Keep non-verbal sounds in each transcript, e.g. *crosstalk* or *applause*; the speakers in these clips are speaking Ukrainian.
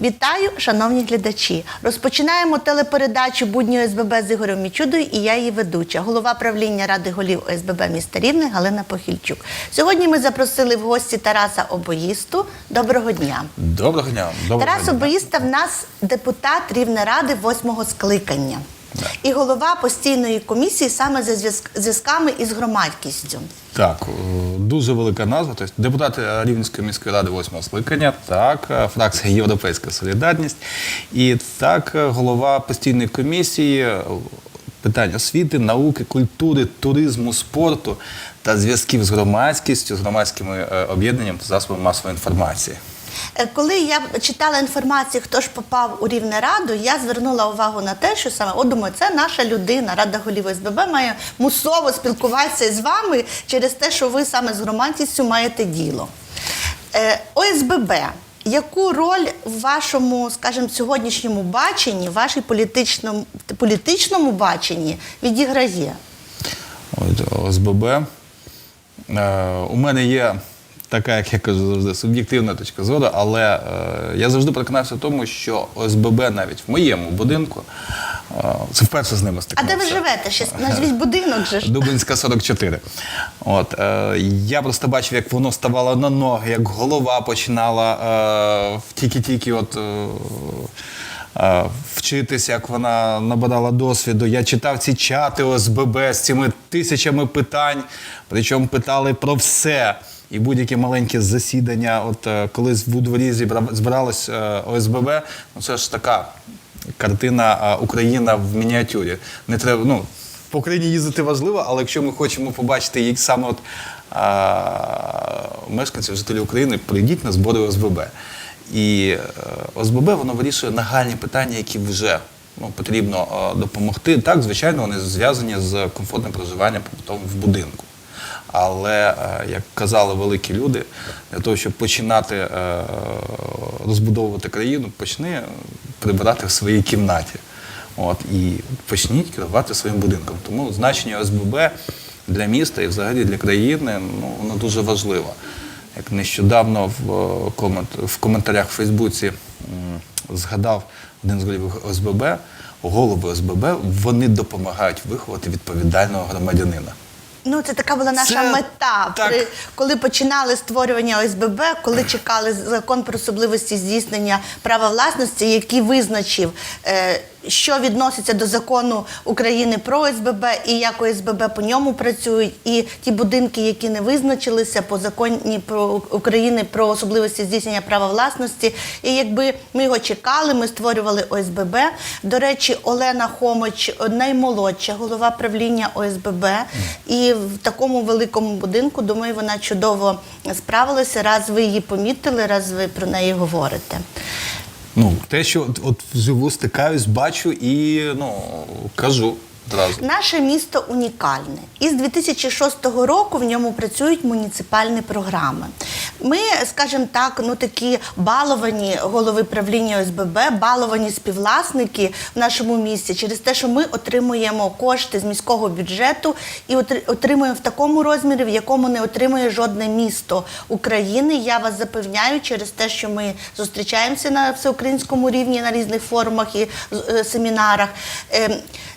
Вітаю, шановні глядачі! Розпочинаємо телепередачу будні ОСББ з Ігорем Мічудою і я її ведуча, голова правління Ради голів ОСББ міста Рівне Галина Похільчук. Сьогодні ми запросили в гості Тараса Обоїсту. Доброго дня! Доброго дня. Доброго Тарас дня. Обоїста в нас депутат Рівнеради восьмого скликання і голова постійної комісії саме за зв'язк- зв'язками із громадськістю. Так, е, дуже велика назва. Тобто депутати Рівненської міської ради восьмого скликання, так, е, фракція Європейська Солідарність і так, е, голова постійної комісії питань освіти, науки, культури, туризму, спорту та зв'язків з громадськістю, з громадськими об'єднаннями та засобами масової інформації. Е, Коли я читала інформацію, хто ж попав у Рівнераду, я звернула увагу на те, що саме от думаю, це наша людина, Рада голів СББ має мусово спілкуватися з вами через те, що ви саме з громадськістю маєте діло. Е, ОСББ. Яку роль в вашому, скажімо, сьогоднішньому баченні, в вашій політичному, політичному баченні відіграє? ОСББ. Е, у мене є така, як я кажу завжди, суб'єктивна точка зору, але е, я завжди переконався в тому, що ОСББ навіть в моєму будинку, е, це вперше з ними А де ви живете? Ще назвіть будинок же ж. Дубинська 44. От, е, я просто бачив, як воно ставало на ноги, як голова починала е, тільки-тільки от, е, е, вчитися, як вона набирала досвіду. Я читав ці чати ОСББ з цими тисячами питань, причому питали про все. І будь-яке маленьке засідання, от е, колись в дворі збиралось е, ОСББ, ну це ж така картина Україна в мініатюрі. Не треба, ну, по Україні їздити важливо, але якщо ми хочемо побачити як саме от, а, мешканців, жителів України, прийдіть на збори ОСББ. І е, ОСББ воно вирішує нагальні питання, які вже ну, потрібно е, допомогти. Так, звичайно, вони зв'язані з комфортним проживанням в будинку. Але, е, як казали великі люди, для того, щоб починати е, розбудовувати країну, почни прибирати в своїй кімнаті. От, і почніть керувати своїм будинком. Тому значення ОСББ для міста і взагалі для країни ну, воно дуже важливо. Як нещодавно в, е, комент, в коментарях в Фейсбуці згадав один з голів ОСББ, голови ОСББ, вони допомагають виховати відповідального громадянина. Ну, це така була наша Це мета. так. При, коли починали створювання ОСББ, коли чекали закон про особливості здійснення права власності, який визначив, е, що відноситься до закону України про ОСББ і як ОСББ по ньому працюють, і ті будинки, які не визначилися по законі про України про особливості здійснення права власності. І якби ми його чекали, ми створювали ОСББ. До речі, Олена Хомич наймолодша голова правління ОСББ. І в такому великому будинку, думаю, вона чудово справилася. Раз ви її помітили, раз ви про неї говорите. Ну, те, що от, вживу стикаюсь, бачу і ну, кажу. Наше місто унікальне. І з 2006 року в ньому працюють муніципальні програми. Ми, скажімо так, ну такі баловані голови правління ОСББ, баловані співвласники в нашому місті через те, що ми отримуємо кошти з міського бюджету і отримуємо в такому розмірі, в якому не отримує жодне місто України. Я вас запевняю, через те, що ми зустрічаємося на всеукраїнському рівні на різних форумах і е, семінарах.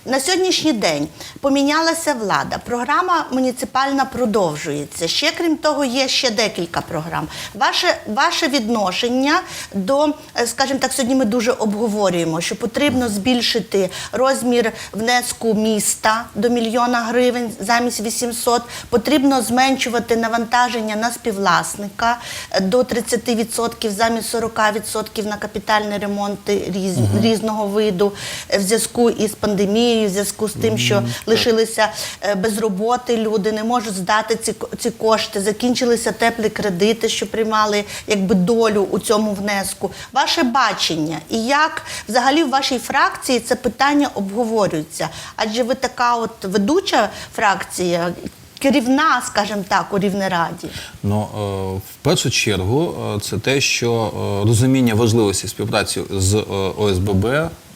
На сьогоднішній день помінялася влада. Програма муніципальна продовжується. Ще крім того, є ще декілька програм. Ваше, ваше відношення до, е, скажімо так, сьогодні ми дуже обговорюємо, що потрібно збільшити розмір внеску міста до мільйона гривень замість 800. Потрібно зменшувати навантаження на співвласника до 30% замість 40% на капітальні ремонти різ, різного виду е, в зв'язку із пандемією, в зв'язку з тим, що лишилися е, без роботи люди, не можуть здати ці, ці кошти, закінчилися теплі кредити, що приймали якби долю у цьому внеску. Ваше бачення і як взагалі в вашій фракції це питання обговорюється? Адже ви така от ведуча фракція. Керівна, скажімо так, у Рівнераді. Ну, е, в першу чергу, е, це те, що розуміння важливості співпраці з ОСББ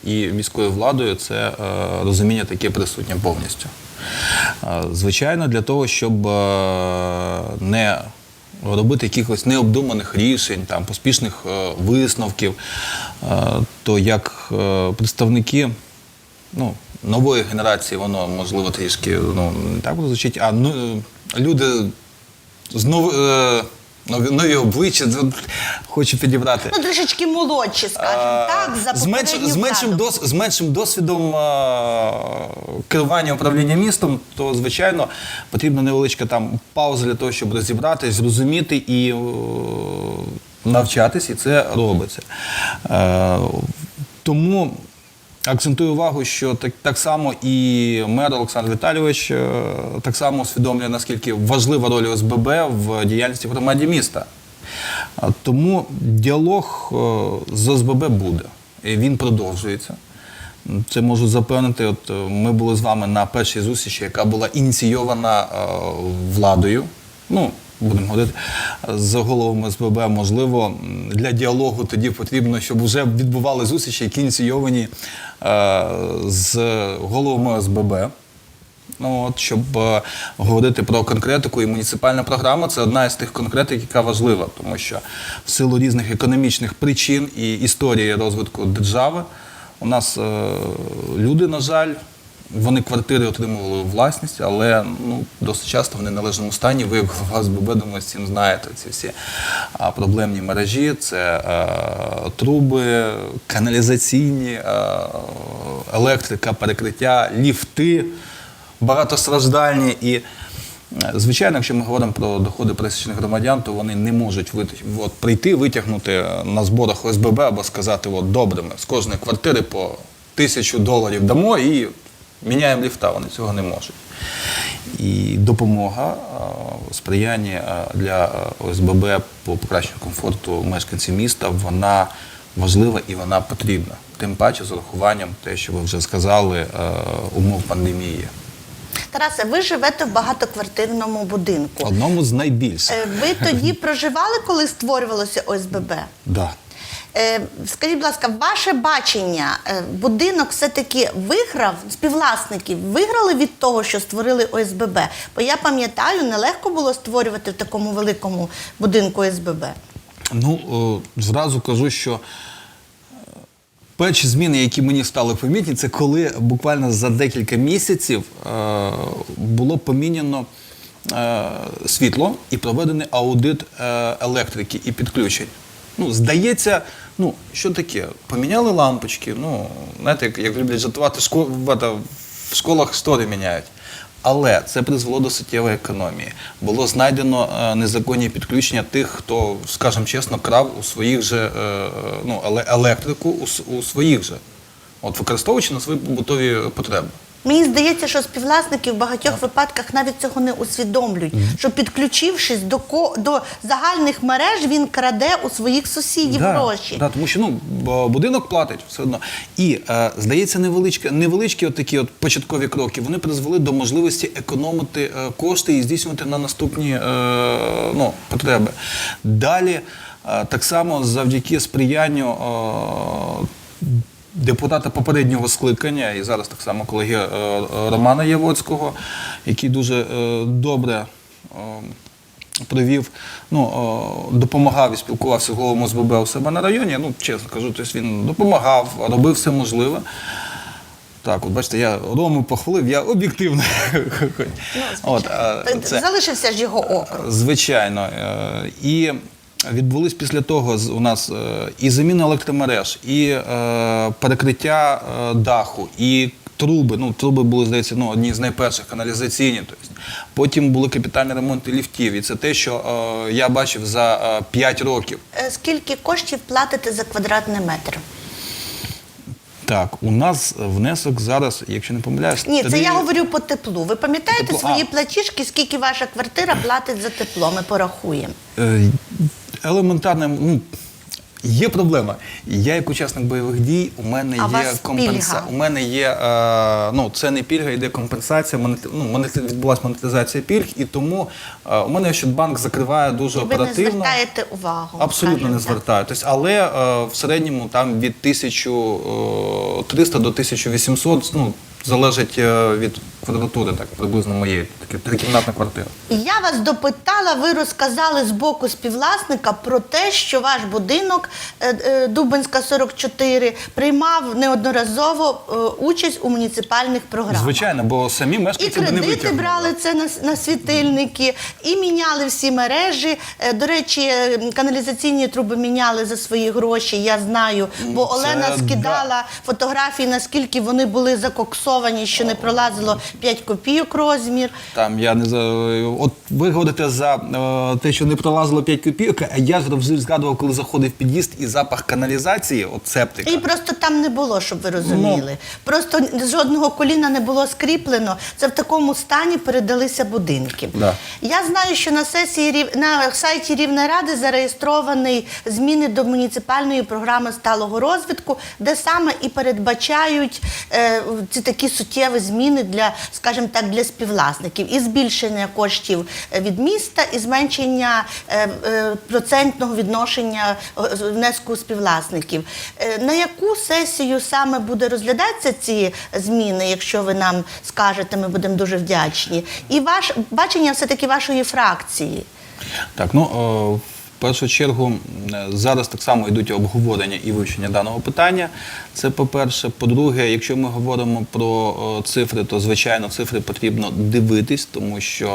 і міською владою це е, розуміння таке присутнє повністю. Е, Звичайно, для того, щоб е, не робити якихось необдуманих рішень, там, поспішних висновків, то як представники ну, нової генерації, воно можливо трішки ну, не так звучить, а ну, люди з нов, е, нові, нові обличчя, от хочу підібрати. Ну, трішечки молодші, скажімо так, за з, менш, з, меншим дос, з меншим досвідом е, керування управління містом, то звичайно потрібна невеличка там пауза для того, щоб розібратись, зрозуміти і е, навчатись, і це робиться. Е, тому акцентую увагу, що так, так само і мер Олександр Віталійович е, так само усвідомлює, наскільки важлива роль ОСББ в діяльності громаді міста. Тому діалог е, з ОСББ буде. І він продовжується. Це можу запевнити. От е, ми були з вами на першій зустрічі, яка була ініційована владою. Ну, будемо говорити, з головами СББ, можливо, для діалогу тоді потрібно, щоб вже відбували зустрічі, які ініційовані е, з головами СББ. Ну, от, щоб е, говорити про конкретику, і муніципальна програма це одна із тих конкретик, яка важлива, тому що в силу різних економічних причин і історії розвитку держави у нас е, люди, на жаль, вони квартири отримували власність, але ну, досить часто в належному стані. Ви, голова СББ, думаю, з знаєте. Ці всі проблемні мережі, це е, труби, каналізаційні, е, електрика, перекриття, ліфти багатостраждальні. І, е, звичайно, якщо ми говоримо про доходи пересічних громадян, то вони не можуть вит- от, прийти, витягнути на зборах ОСББ або сказати, от добре, ми з кожної квартири по тисячу доларів дамо і міняємо ліфта. Вони цього не можуть. І допомога, сприяння для ОСББ по покращенню комфорту мешканців міста, вона важлива і вона потрібна. Тим паче з урахуванням те, що ви вже сказали, умов пандемії. Тарасе, ви живете в багатоквартирному будинку. Одному з найбільших. Е, Ви тоді проживали, коли створювалося ОСББ? Да. Е, Скажіть, будь ласка, ваше бачення, е, будинок все-таки виграв, співвласники виграли від того, що створили ОСББ? Бо я пам'ятаю, нелегко було створювати в такому великому будинку ОСББ. Ну, о, зразу кажу, що е, перші зміни, які мені стали помітні, це коли буквально за декілька місяців е, було поміняно е, світло і проведений аудит е, електрики і підключень. Ну, здається, ну, що таке? Поміняли лампочки, ну, знаєте, як, як люблять жартувати, в, школах штори міняють. Але це призвело до суттєвої економії. Було знайдено е, незаконні підключення тих, хто, скажімо чесно, крав у своїх же е, ну, електрику у, у своїх же, от використовуючи на свої побутові потреби. Мені здається, що співвласники в багатьох випадках навіть цього не усвідомлюють. Що підключившись до ко до загальних мереж, він краде у своїх сусідів гроші. Да, тому що ну, будинок платить все одно. І е, здається, невеличкі, невеличкі от такі от початкові кроки вони призвели до можливості економити е, кошти і здійснювати на наступні е, ну, потреби. Далі, е, так само завдяки сприянню. Е, Депутата попереднього скликання, і зараз так само колеги е, е, Романа Явоцького, який дуже е, добре провів, ну, допомагав і спілкувався з головами СББ у себе на районі. Ну, чесно кажу, тобто він допомагав, робив все можливе. Так, от бачите, я Рому похвалив, я об'єктивно. *laughs* От, а, це- Залишився ж його округ. Звичайно. І відбулись після того у нас е, і заміна електромереж, і е, перекриття е, даху, і труби. Ну, труби були, здається, ну, одні з найперших каналізаційні. Тобто. Потім були капітальні ремонти ліфтів. І це те, що я бачив за 5 років. Скільки коштів платите за квадратний метр? Так, у нас внесок зараз, якщо не помиляюсь, Ні, це я говорю по теплу. Ви пам'ятаєте свої а. платіжки, скільки ваша квартира платить за тепло? Ми порахуємо. Е, елементарне, ну. Є проблема. Я як учасник бойових дій, у мене А є компенсація. У мене є е, ну це не пільга, йде компенсація. ну, відбулася монетизація пільг, і тому е, у мене Ощадбанк закриває дуже І ви не звертаєте увагу. Абсолютно скажімо не звертаю. Тобто, але е, в середньому там від 1300 до 1800, ну, залежить е, від квадратури, так приблизно моєї, таке трикімнатна квартира. Я вас допитала, ви розказали з боку співвласника про те, що ваш будинок е, е, Дубинська 44 приймав неодноразово е, участь у муніципальних програмах. Звичайно, бо самі І мешканці не кредити витягнули. брали це на, на світильники, і міняли всі мережі. До речі, каналізаційні труби міняли за свої гроші. Я знаю, бо це Олена да. скидала фотографії, наскільки вони були закоксовані, що не пролазило 5 копійок розмір. Там я не за от ви говорите за е, те, що не пролазило 5 копійок, а я завжди згадував, коли заходив в під'їзд і запах каналізації, от септика. І просто там не було, щоб ви розуміли. Ну. Просто жодного коліна не було скріплено. Це в такому стані передалися будинки. Да. Я знаю, що на сесії Рів- на сайті Рівної ради зареєстрований зміни до муніципальної програми сталого розвитку, де саме і передбачають е, ці такі суттєві зміни для, скажімо так, для співвласників і збільшення коштів е, від міста, і зменшення е, е, процентного відношення внеску співвласників. На яку сесію саме буде розглядатися ці зміни, якщо ви нам скажете, ми будемо дуже вдячні. І ваш бачення все-таки вашої фракції. Так, ну в першу чергу е, зараз так само йдуть обговорення і вивчення даного питання. Це по-перше. По-друге, якщо ми говоримо про е, цифри, то звичайно цифри потрібно дивитись, тому що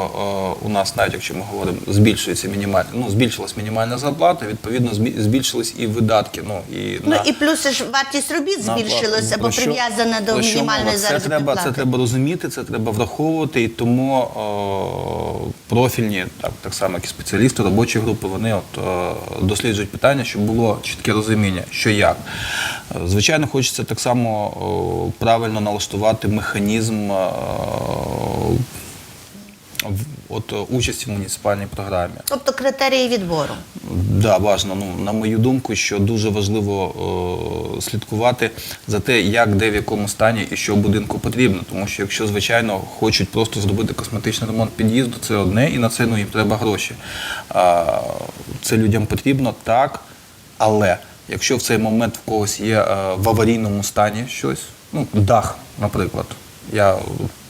е, у нас, навіть якщо ми говоримо, збільшується мінімальна, ну збільшилась мінімальна зарплата, відповідно збільшились і видатки. Ну і Ну на- і плюс ж вартість робіт збільшилася, бо прив'язана до мінімальної мова? це треба, плати. Це треба розуміти, це треба враховувати, і тому о, профільні, так, так само як і спеціалісти, робочі групи, вони досліджують питання, щоб було чітке розуміння, що як. Е, Звичайно, хочеться так само правильно налаштувати механізм от, о, участі в муніципальній програмі. Тобто критерії відбору. Да, важно. Ну, на мою думку, що дуже важливо е, слідкувати за те, як де в якому стані і що будинку потрібно. Тому що якщо, звичайно, хочуть просто зробити косметичний ремонт під'їзду, це одне, і на це ну, їм треба гроші. А, це людям потрібно, так, але якщо в цей момент в когось є е, в аварійному стані щось, ну, дах, наприклад, я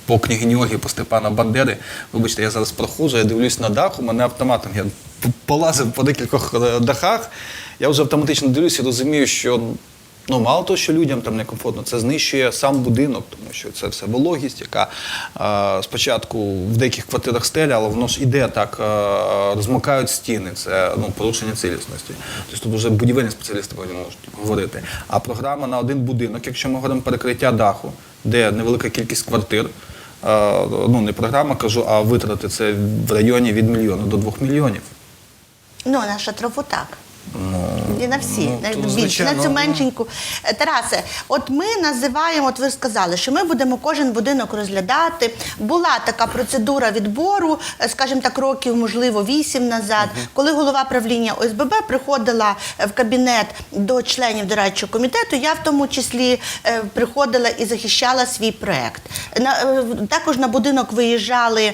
по княгині Ольги, по Степана Бандери, вибачте, я зараз проходжу, я дивлюсь на дах, у мене автоматом, я полазив по декількох е, дахах, я вже автоматично дивлюся і розумію, що ну, мало того, що людям там некомфортно, це знищує сам будинок, тому що це все вологість, яка е, спочатку в деяких квартирах стеля, але воно ж іде так, е, розмокають стіни, це ну, порушення цілісності. Тобто тут вже будівельні спеціалісти потім можуть говорити. А програма на один будинок, якщо ми говоримо перекриття даху, де невелика кількість квартир, ну не програма кажу, а витрати це в районі від мільйона до двох мільйонів. Ну, наша шатрову так. І на всі, ну, на то, більше, звичайно, на цю ну. меншеньку. Тарасе, от ми називаємо, от ви сказали, що ми будемо кожен будинок розглядати. Була така процедура відбору, е, скажімо так, років, можливо, вісім назад, коли голова правління ОСББ приходила е, в кабінет до членів дорадчого комітету, я в тому числі е, приходила і захищала свій проект. Також на будинок виїжджали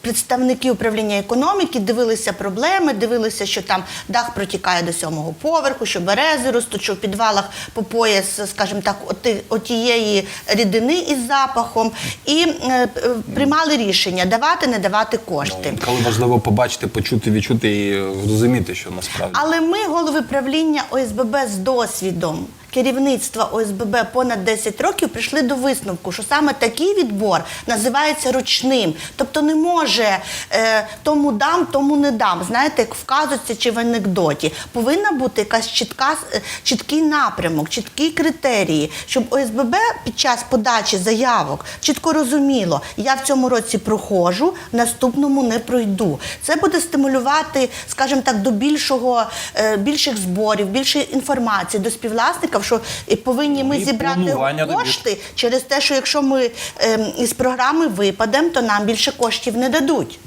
представники управління економіки, дивилися проблеми, дивилися, що там дах протікає до сьомого поверху, що берези ростуть, що в підвалах по пояс, скажімо так, оти, отієї рідини із запахом, і е, е, приймали рішення давати, не давати кошти. Коли важливо побачити, почути, відчути і розуміти, що насправді. Але ми, голови правління ОСББ з досвідом керівництва ОСББ понад 10 років, прийшли до висновку, що саме такий відбор називається ручним. Тобто не може е, тому дам, тому не дам. Знаєте, як вказується чи в анекдоті. Повинна бути якась чітка, е, чіткий напрямок, чіткі критерії, щоб ОСББ під час подачі заявок чітко розуміло, я в цьому році проходжу, наступному не пройду. Це буде стимулювати, скажімо так, до більшого, е, більших зборів, більшої інформації до співвласників, що і повинні ми і зібрати кошти через те, що якщо ми ем, із програми випадемо, то нам більше коштів не дадуть.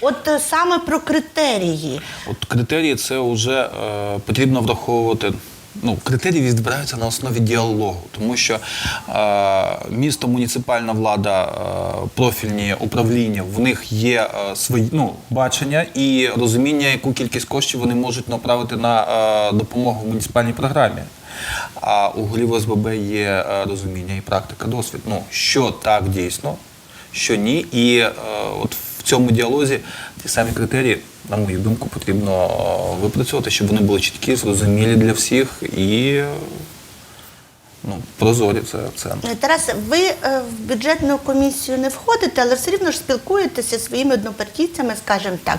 От е, саме про критерії. От критерії це вже е, потрібно враховувати. Ну, критерії відбираються на основі діалогу, тому що е, місто, муніципальна влада, е, профільні управління, в них є е, свої ну, бачення і розуміння, яку кількість коштів вони можуть направити на е, допомогу муніципальній програмі. А у голів ОСББ є е, розуміння і практика, досвід. Ну, що так дійсно, що ні. І е, от в цьому діалозі ті самі критерії, на мою думку, потрібно е, випрацьовувати, щоб вони були чіткі, зрозумілі для всіх і ну, прозорі це акцент. Тарас, ви е, в бюджетну комісію не входите, але все рівно ж спілкуєтеся зі своїми однопартійцями, скажімо так.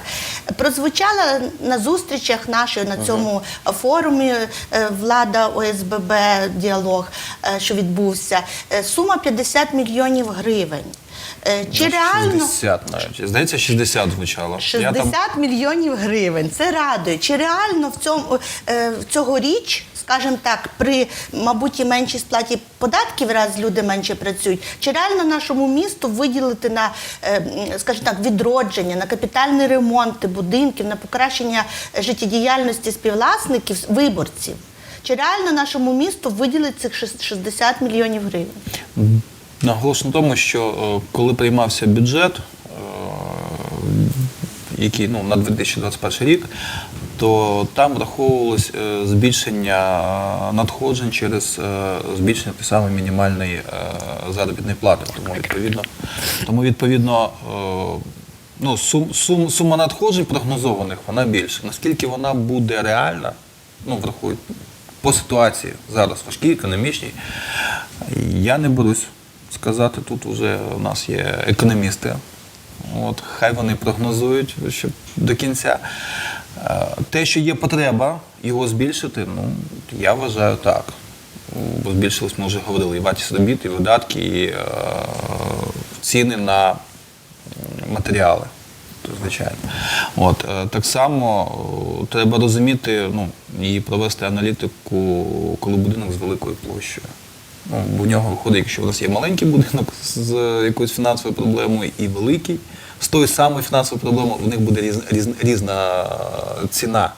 Прозвучала на зустрічах нашої на цьому форумі е, влада ОСББ діалог, е, що відбувся. е, Сума 50 мільйонів гривень. Е, Чи реально 60 навіть. Здається, 60 звучало. Я 60 там мільйонів гривень. Це радує. Чи реально в цьому е, цьогоріч, скажімо так, при мабуть і меншій сплаті податків, раз люди менше працюють, чи реально нашому місту виділити на, е, скажімо так, відродження, на капітальні ремонти будинків, на покращення життєдіяльності співвласників, виборців? Чи реально нашому місту виділить цих шест- 60 мільйонів гривень? Наголошую на тому, що е, коли приймався бюджет, е, який ну, на 2021 рік, то там враховувалось е, збільшення надходжень через збільшення тієї самої мінімальної заробітної плати. Тому відповідно, тому відповідно ну, сум, сум, сума надходжень прогнозованих вона більша. Наскільки вона буде реальна, ну, врахують по ситуації зараз важкій, економічній, я не берусь сказати, тут вже у нас є економісти. От, хай вони прогнозують щоб до кінця. Е, Те, що є потреба його збільшити, ну, я вважаю так. Бо збільшилось, ми вже говорили, і вартість робіт, і видатки, і е, ціни на матеріали. Звичайно. От, е, так само е, треба розуміти ну, і провести аналітику, коли будинок з великою площею. Ну, в нього виходить, якщо у нас є маленький будинок з якоюсь фінансовою проблемою і великий, з тою самою фінансовою проблемою у них буде різна, різна, різна ціна.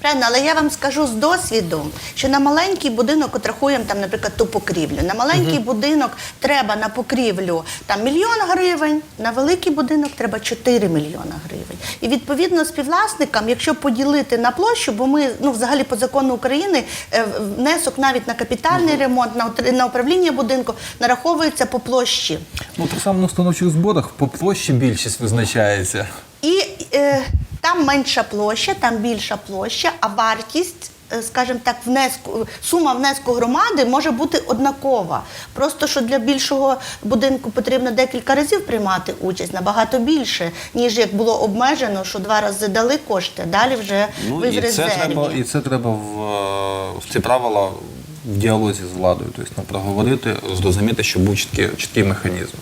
Правильно, але я вам скажу з досвіду, що на маленький будинок, от рахуємо там, наприклад, ту покрівлю. На маленький будинок треба на покрівлю там мільйон гривень, на великий будинок треба 4 мільйона гривень. І відповідно співвласникам, якщо поділити на площу, бо ми ну взагалі по закону України е, внесок навіть на капітальний ремонт, на на управління будинку нараховується по площі. Ну, так само на установчих зборах по площі більшість визначається. І е, там менша площа, там більша площа, а вартість, е, скажімо так, внеску, сума внеску громади може бути однакова. Просто що для більшого будинку потрібно декілька разів приймати участь, набагато більше, ніж як було обмежено, що два рази дали кошти, далі вже ви в Ну, і, це треба, і це треба в, е, в ці правила в діалозі з владою, тобто ну, проговорити, зрозуміти, щоб був чіткий, чіткий механізм.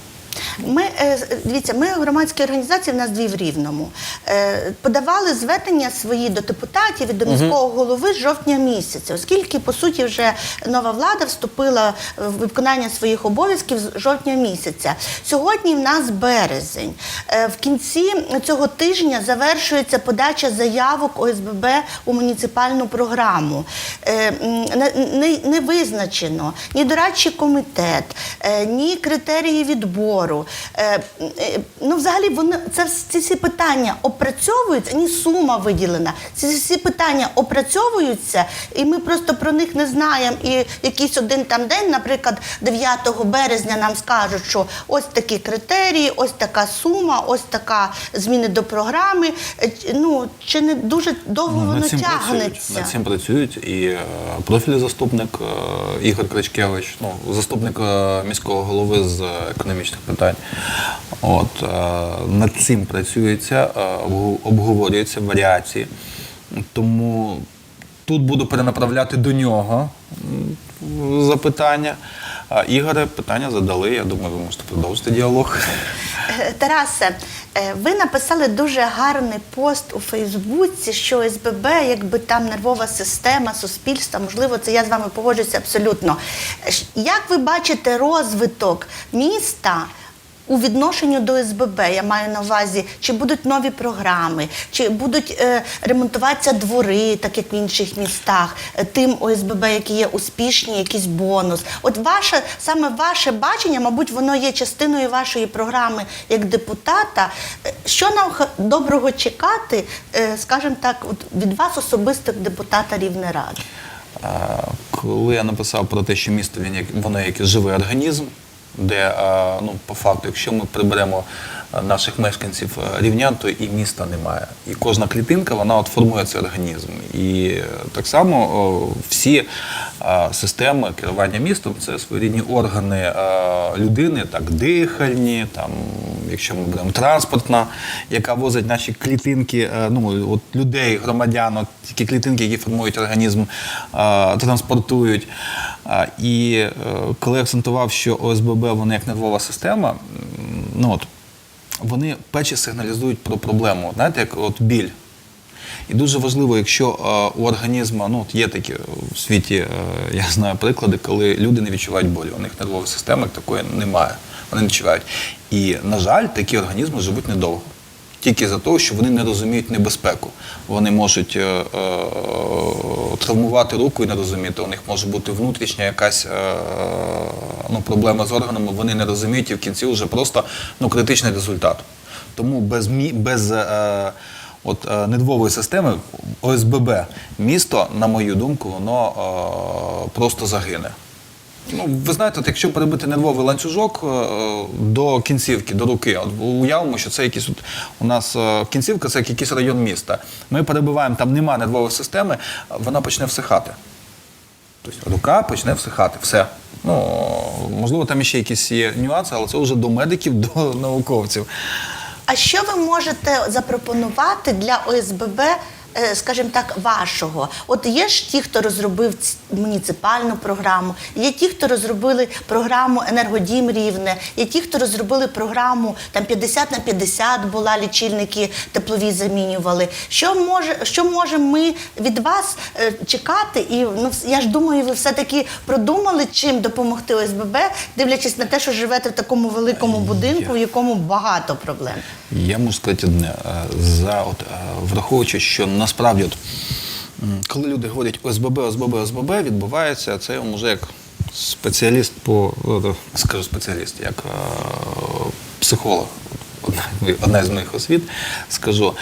Ми е, дивіться, ми громадські організації в нас дві в рівному. Е, Подавали звернення свої до депутатів і до міського голови з жовтня місяця, оскільки по суті вже нова влада вступила в виконання своїх обов'язків з жовтня місяця. Сьогодні в нас березень. Е, В кінці цього тижня завершується подача заявок ОСББ у муніципальну програму. Не, визначено ні дорадчий комітет, ні критерії відбору. Е, е, Ну, взагалі, вони це ці всі питання опрацьовуються, ні сума виділена. Ці всі питання опрацьовуються, і ми просто про них не знаємо. І якийсь один там день, наприклад, 9 березня нам скажуть, що ось такі критерії, ось така сума, ось така зміни до програми. Е, Ну чи не дуже довго воно над цим тягнеться? працюють. Над цим працюють і е, профільний заступник е, Ігор Кричкевич, ну, заступник е, міського голови з економічних питань. От, е, над цим працюється, е, обговорюються варіації. Тому тут буду перенаправляти до нього запитання. А Ігоре питання задали. Я думаю, ви можете продовжити діалог. Е, Тарасе, ви написали дуже гарний пост у Фейсбуці, що СББ, якби там нервова система суспільства, можливо, це я з вами погоджуюся абсолютно. Як ви бачите розвиток міста? У відношенню до СББ я маю на увазі, чи будуть нові програми, чи будуть е, ремонтуватися двори, так як в інших містах, е, тим ОСББ, які є успішні, якийсь бонус. От ваше саме ваше бачення, мабуть, воно є частиною вашої програми як депутата. Е, Що нам доброго чекати, е, скажімо так, от від вас особисто депутата Рівнеради? Е, коли я написав про те, що місто він як воно як живий організм, де е, ну по факту, якщо ми приберемо наших мешканців е, рівнян, то і міста немає. І кожна клітинка вона от формує цей організм. І е, так само всі е, системи керування містом це своєрідні органи людини, так дихальні, там, якщо ми беремо транспортна, яка возить наші клітинки, ну от людей, громадян, от ті клітинки, які формують організм, транспортують. І коли акцентував, що ОСББ вони як нервова система, ну от вони перші сигналізують про проблему. Знаєте, як от біль. І дуже важливо, якщо е, у організму, ну от є такі в світі, е, я знаю приклади, коли люди не відчувають болю, У них нервової системи такої немає. Вони не відчувають. І, на жаль, такі організми живуть недовго. Тільки за те, що вони не розуміють небезпеку. Вони можуть е, е, травмувати руку і не розуміти. У них може бути внутрішня якась е, ну, проблема з органами, вони не розуміють, і в кінці вже просто ну, критичний результат. Тому без, без е, от, е, нервової системи ОСББ місто, на мою думку, воно е, просто загине. Ну, ви знаєте, от якщо перебити нервовий ланцюжок е, до кінцівки, до руки, от уявимо, що це якийсь от, у нас е, кінцівка, це як якийсь район міста. Ми перебиваємо, там нема нервової системи, вона почне всихати. Тобто рука почне всихати. Все. Ну, можливо, там ще якісь є нюанси, але це вже до медиків, до науковців. А що ви можете запропонувати для ОСББ, скажімо так, вашого? От є ж ті, хто розробив муніципальну програму, є ті, хто розробили програму Енергодім рівне, є ті, хто розробили програму там 50 на 50 була, лічильники теплові замінювали. Що може, що можемо ми від вас е, чекати? І ну, я ж думаю, ви все-таки продумали, чим допомогти ОСББ, дивлячись на те, що живете в такому великому будинку, в якому багато проблем. Я можу сказати одне. е, За, от, е, враховуючи, що насправді, от, коли люди говорять ОСББ, ОСББ, ОСББ, відбувається це вже як спеціаліст по е, скажу спеціаліст, як психолог. Одна з моїх освіт, скажу.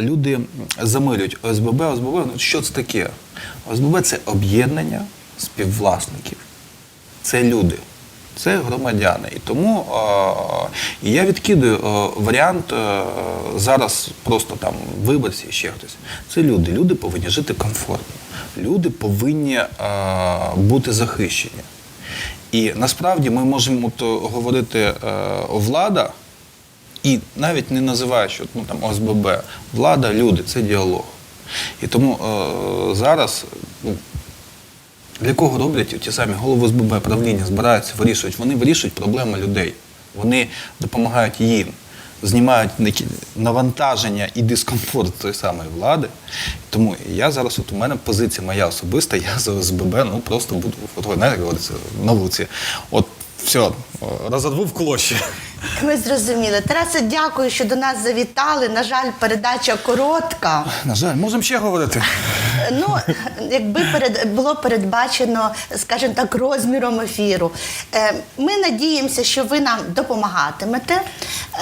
Люди замилюють ОСББ, ОСББ, ну що це таке? ОСББ це об'єднання співвласників це люди, це громадяни. І тому е, я відкидаю е, варіант е, зараз просто там виборці, ще хтось. Це люди. Люди повинні жити комфортно. Люди повинні е, бути захищені. І насправді ми можемо от, говорити е, влада. І навіть не називаючи ну, там, ОСББ, влада, люди це діалог. І тому е, зараз ну, для кого роблять ті самі голови СББ, правління, збираються, вирішують? Вони вирішують проблеми людей. Вони допомагають їм, знімають навантаження і дискомфорт тої самої влади. Тому я зараз, от у мене позиція моя особиста, я за ОСББ, ну просто буду, от, знаєте, як говориться, на вулиці. От все, розорву в клощі. Ми зрозуміли. Тарасе, дякую, що до нас завітали. На жаль, передача коротка. На жаль, можемо ще говорити. Ну, якби перед було передбачено, скажімо так, розміром ефіру. Е, Ми надіємося, що ви нам допомагатимете.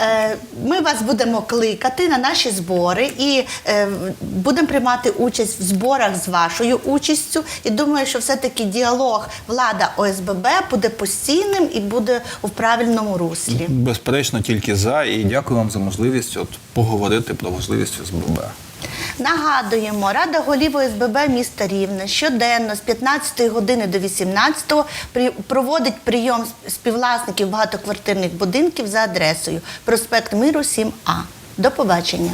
Е, Ми вас будемо кликати на наші збори і е, будемо приймати участь в зборах з вашою участю. І думаю, що все-таки діалог влада ОСББ буде постійним і буде у правильному руслі. Безперечно, тільки за. І дякую вам за можливість от, поговорити про важливість ОСББ. Нагадуємо, Рада голів ОСББ міста Рівне щоденно з 15 години до 18 при- проводить прийом співвласників багатоквартирних будинків за адресою проспект Миру 7А. До побачення.